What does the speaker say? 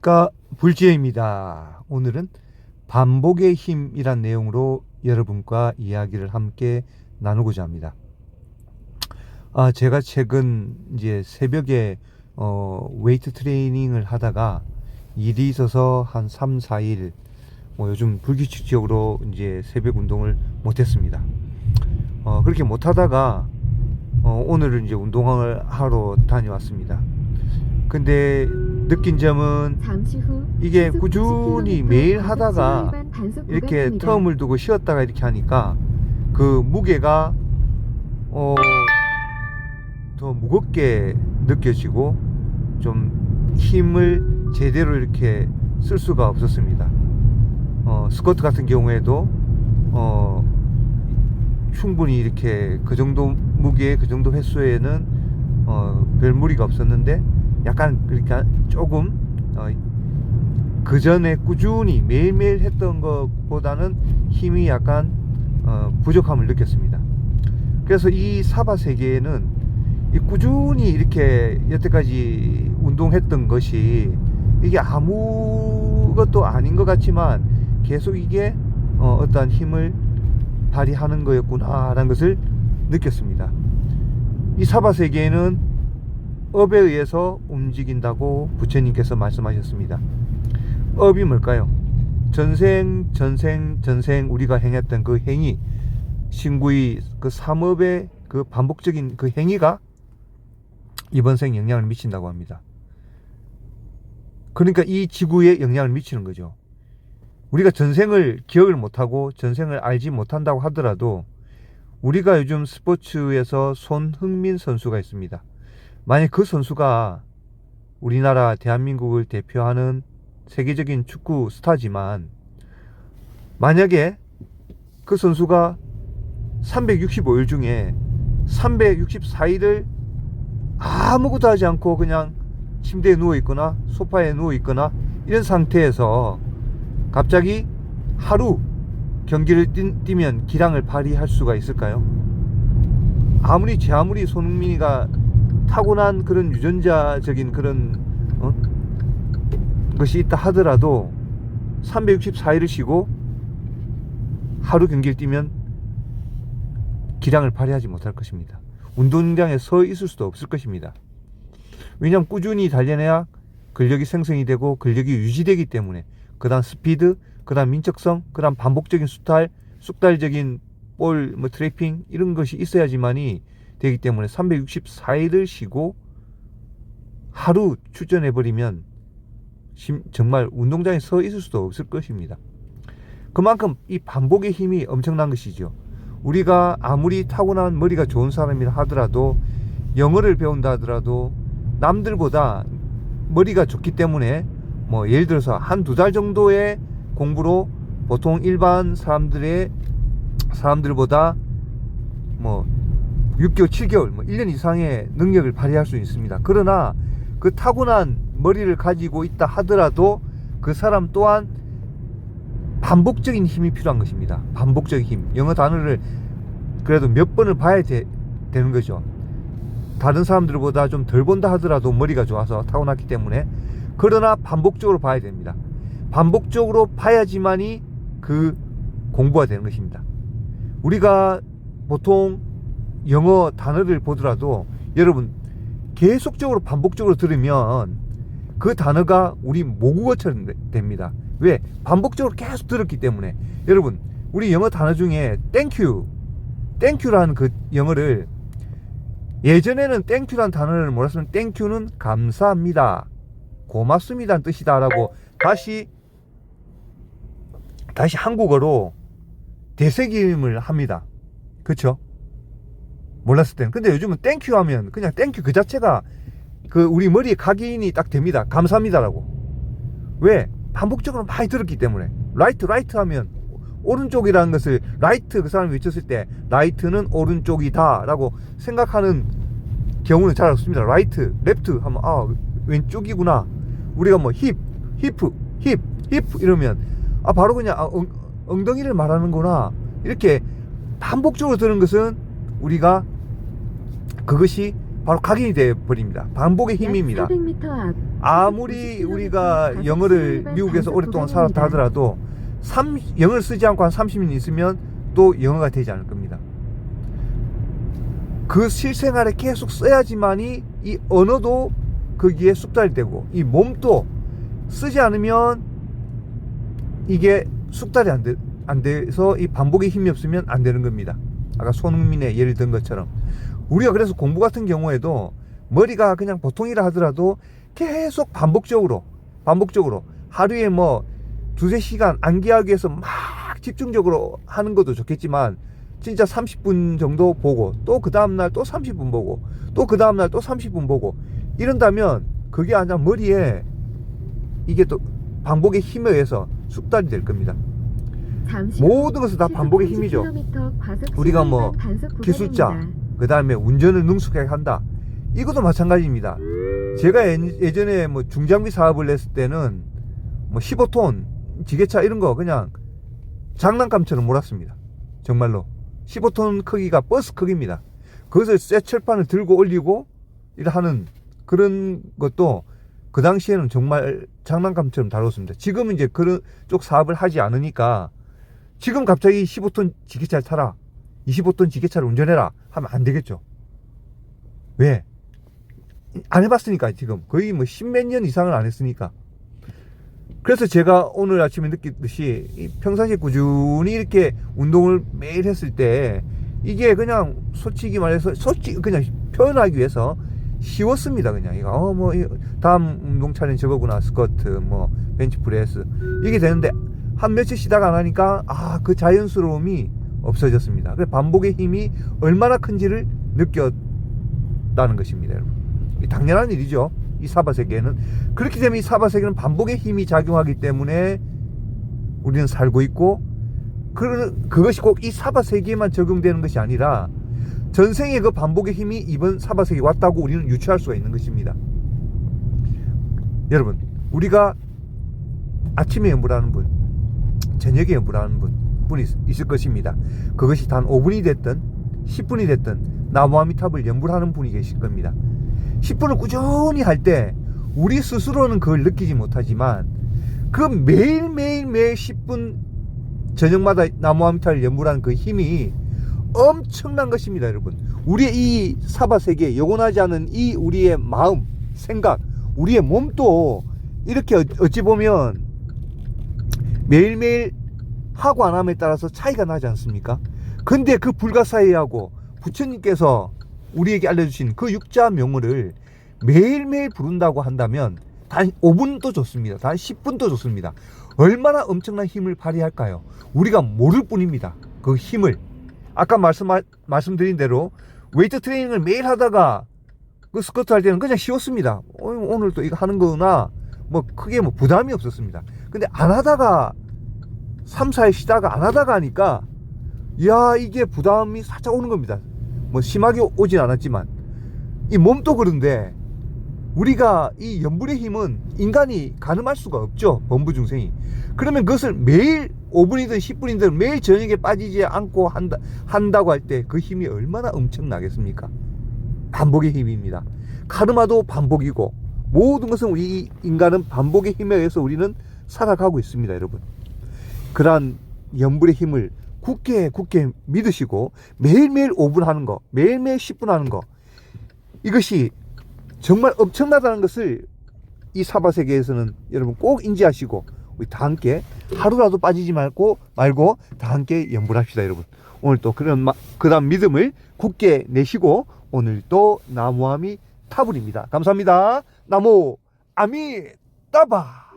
가 불지혜입니다. 오늘은 반복의 힘이란 내용으로 여러분과 이야기를 함께 나누고자 합니다. 아, 제가 최근 이제 새벽에 어, 웨이트 트레이닝을 하다가 일이 있어서 한 3, 4일 뭐 요즘 불규칙적으로 이제 새벽 운동을 못 했습니다. 어, 그렇게 못 하다가 어, 오늘은 이제 운동을 하러 다녀왔습니다. 근데 느낀 점은 이게 꾸준히 90km 매일 하다가 이렇게. 텀을 두고 쉬었다가 이렇게 하니까 그 무게가 어, 더 무겁게 느껴지고 좀 힘을 제대로 이렇게 쓸 수가 없었습니다. 어, 스쿼트 같은 경우에도 어, 충분히 이렇게 그 정도 무게, 그 정도 횟수에는 어, 별 무리가 없었는데 약간 그러니까 조금 어, 그 전에 꾸준히 매일매일 했던 것보다는 힘이 약간 어, 부족함을 느꼈습니다. 그래서 이 사바 세계에는 이 꾸준히 이렇게 여태까지 운동했던 것이 이게 아무것도 아닌 것 같지만 계속 이게 어, 어떠한 힘을 발휘하는 거였구나라는 것을 느꼈습니다. 이 사바 세계에는 업에 의해서 움직인다고 부처님께서 말씀하셨습니다. 업이 뭘까요? 전생, 전생, 전생 우리가 행했던 그 행위, 신구의 그 삼업의 그 반복적인 그 행위가 이번 생 영향을 미친다고 합니다. 그러니까 이 지구에 영향을 미치는 거죠. 우리가 전생을 기억을 못하고 전생을 알지 못한다고 하더라도 우리가 요즘 스포츠에서 손흥민 선수가 있습니다. 만약 그 선수가 우리나라 대한민국을 대표하는 세계적인 축구 스타지만 만약에 그 선수가 365일 중에 364일을 아무것도 하지 않고 그냥 침대에 누워 있거나 소파에 누워 있거나 이런 상태에서 갑자기 하루 경기를 뛰, 뛰면 기량을 발휘할 수가 있을까요? 아무리 제 아무리 손흥민이가 타고난 그런 유전자적인 그런 어? 것이 있다 하더라도 364일을 쉬고 하루 경기를 뛰면 기량을 발휘하지 못할 것입니다. 운동장에 서 있을 수도 없을 것입니다. 왜냐하면 꾸준히 단련해야 근력이 생성이 되고 근력이 유지되기 때문에 그 다음 스피드, 그 다음 민첩성, 그 다음 반복적인 수탈, 쑥달적인 볼, 뭐 트래핑 이런 것이 있어야지만이 되기 때문에 364일을 쉬고 하루 출전해 버리면 심- 정말 운동장에 서 있을 수도 없을 것입니다. 그만큼 이 반복의 힘이 엄청난 것이죠. 우리가 아무리 타고난 머리가 좋은 사람이라 하더라도 영어를 배운다 하더라도 남들보다 머리가 좋기 때문에 뭐 예를 들어서 한 두 달 정도의 공부로 보통 일반 사람들의 사람들보다 뭐 6개월, 7개월, 뭐 1년 이상의 능력을 발휘할 수 있습니다. 그러나 그 타고난 머리를 가지고 있다 하더라도 그 사람 또한 반복적인 힘이 필요한 것입니다. 반복적인 힘. 영어 단어를 그래도 몇 번을 봐야 되, 되는 거죠. 다른 사람들보다 좀 덜 본다 하더라도 머리가 좋아서 타고났기 때문에 그러나 반복적으로 봐야 됩니다. 반복적으로 봐야지만이 그 공부가 되는 것입니다. 우리가 보통 영어 단어를 보더라도 여러분 계속적으로 반복적으로 들으면 그 단어가 우리 모국어처럼 되- 됩니다. 왜? 반복적으로 계속 들었기 때문에 여러분 우리 영어 단어 중에 땡큐 땡큐라는 그 영어를 예전에는 땡큐라는 단어를 몰랐으면 땡큐는 감사합니다 고맙습니다는 뜻이다라고 다시 다시 한국어로 되새김을 합니다. 그쵸? 몰랐을 때는. 근데 요즘은 땡큐 하면 그냥 땡큐 그 자체가 그 우리 머리에 각인이 딱 됩니다. 감사합니다라고. 왜? 반복적으로 많이 들었기 때문에. 라이트, 라이트 하면 오른쪽이라는 것을 라이트 그 사람이 외쳤을 때 라이트는 오른쪽이다라고 생각하는 경우는 잘 없습니다. 라이트, 랩트 하면 아 왼쪽이구나. 우리가 뭐 힙, 히프, 힙, 히프 이러면 아 바로 그냥 아, 엉, 엉덩이를 말하는구나. 이렇게 반복적으로 들은 것은 우리가 그것이 바로 각인이 돼 버립니다. 반복의 힘입니다. 400m 앞 아무리 우리가 영어를 미국에서 오랫동안 살았다 하더라도 삼, 영어를 쓰지 않고 한 30년 있으면 또 영어가 되지 않을 겁니다. 그 실생활에 계속 써야지만이 이 언어도 거기에 숙달이 되고 이 몸도 쓰지 않으면 이게 숙달이 안, 돼, 안 돼서 이 반복의 힘이 없으면 안 되는 겁니다. 아까 손흥민의 예를 든 것처럼 우리가 그래서 공부 같은 경우에도 머리가 그냥 보통이라 하더라도 계속 반복적으로 반복적으로 하루에 뭐 두세 시간 암기하기 위해서 막 집중적으로 하는 것도 좋겠지만 진짜 30분 정도 보고 또 그 다음날 또 30분 보고 또 그 다음날 또 30분 보고 이런다면 그게 아니라 머리에 이게 또 반복의 힘에 의해서 숙달이 될 겁니다. 모든 것은 다 반복의 힘이죠. 우리가 뭐 기술자, 그 다음에 운전을 능숙하게 한다. 이것도 마찬가지입니다. 제가 예- 예전에 뭐 중장비 사업을 했을 때는 뭐 15톤 지게차 이런 거 그냥 장난감처럼 몰았습니다. 정말로. 15톤 크기가 버스 크기입니다. 그것을 쇠 철판을 들고 올리고 이를 하는 그런 것도 그 당시에는 정말 장난감처럼 다뤘습니다. 지금은 이제 그런 쪽 사업을 하지 않으니까 지금 갑자기 15톤 지게차를 타라. 25톤 지게차를 운전해라. 하면 안 되겠죠. 왜? 안 해봤으니까 지금 거의 뭐 십몇 년 이상을 안 했으니까 그래서 제가 오늘 아침에 느꼈듯이 이 평상시에 꾸준히 이렇게 운동을 매일 했을 때 이게 그냥 솔직히 말해서 솔직히 그냥 표현하기 위해서 쉬웠습니다 그냥 이거 어뭐 다음 운동 차례는 저거구나 스쿼트 뭐 벤치프레스 이게 되는데 한 며칠 쉬다가 안 하니까 아 그 자연스러움이 없어졌습니다. 그래 반복의 힘이 얼마나 큰지를 느꼈다는 것입니다 여러분. 이 당연한 일이죠. 이 사바 세계는. 그렇기 때문에 이 사바 세계는 반복의 힘이 작용하기 때문에 우리는 살고 있고 그, 그것이 꼭 이 사바 세계에만 적용되는 것이 아니라 전생에 그 반복의 힘이 이번 사바 세계에 왔다고 우리는 유추할 수가 있는 것입니다. 여러분, 우리가 아침에 연불하는 분, 저녁에 분, 분이 있- 있을 것입니다. 그것이 단 5분이 됐든 10분이 됐든 나무아미탑을 연불하는 분이 계실 겁니다. 10분을 꾸준히 할 때 우리 스스로는 그걸 느끼지 못하지만 그 매일매일 매일 10분 저녁마다 나무아미타를 연불하는 그 힘이 엄청난 것입니다, 여러분. 우리의 이 사바 세계, 영원하지 않은 이 우리의 마음, 생각, 우리의 몸도 이렇게 어- 어찌 보면 매일매일 하고 안 함에 따라서 차이가 나지 않습니까? 근데 그 불가사의하고 부처님께서 우리에게 알려주신 그 육자 명을 매일매일 부른다고 한다면 단 5분도 좋습니다. 단 10분도 좋습니다. 얼마나 엄청난 힘을 발휘할까요? 우리가 모를 뿐입니다. 그 힘을. 아까 말씀, 말씀드린 대로 웨이트 트레이닝을 매일 하다가 그 스쿼트 할 때는 그냥 쉬웠습니다. 어, 오늘 또 이거 하는 거나 뭐 크게 뭐 부담이 없었습니다. 근데 안 하다가 3, 4일 쉬다가 안 하다가 하니까 야 이게 부담이 살짝 오는 겁니다. 뭐 심하게 오진 않았지만. 이 몸도 그런데 우리가 이 염불의 힘은 인간이 가늠할 수가 없죠 범부 중생이. 그러면 그것을 매일 5분이든 10분이든 매일 저녁에 빠지지 않고 한다, 한다고 할 때 그 힘이 얼마나 엄청나겠습니까? 반복의 힘입니다. 카르마도 반복이고 모든 것은 우리 인간은 반복의 힘에 의해서 우리는 살아가고 있습니다 여러분. 그러한 염불의 힘을 굳게 굳게 믿으시고 매일매일 5분 하는 거 매일매일 10분 하는 거 이것이 정말 엄청나다는 것을 이 사바 세계에서는 여러분 꼭 인지하시고 우리 다 함께 하루라도 빠지지 말고 말고 다 함께 연불합시다 여러분. 오늘 또 그런 마, 그다음 믿음을 굳게 내시고 오늘 또 나무아미 타불입니다. 감사합니다. 나무 아미 따바